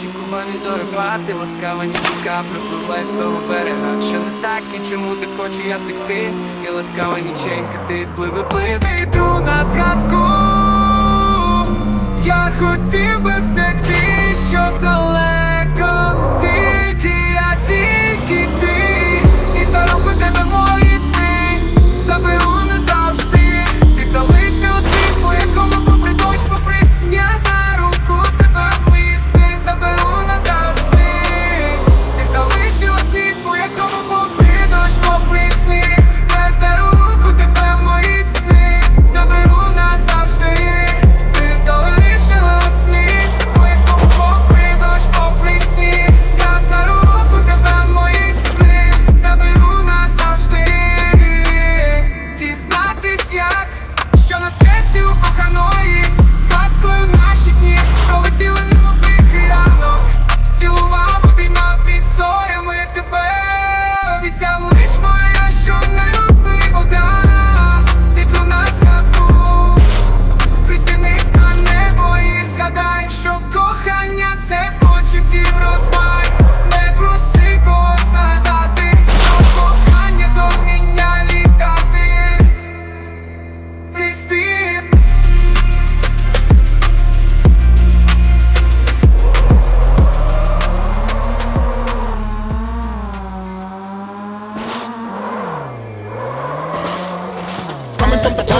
червоний зорепад ласкава нічка припливла з того берега. Що не так і чому ти хочу я втекти? І ласкава ніченька, ти пливи, пливи Йду на згадку. Я хотів би втекти,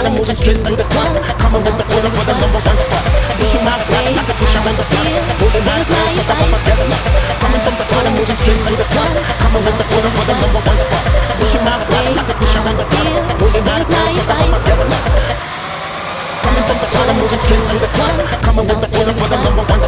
Bottom, moving straight to the top. Coming with the order for the number one spot. Pushing my block, like a pusher on the block. Moving my glass, so I'm a seven ups. Coming from the bottom, moving straight to the top. Coming with the order for the number one spot. Pushing my block, like a pusher on the block. Moving my glass, so I'm a seven ups. Coming from the bottom, moving straight to the top. Coming with the order for the number one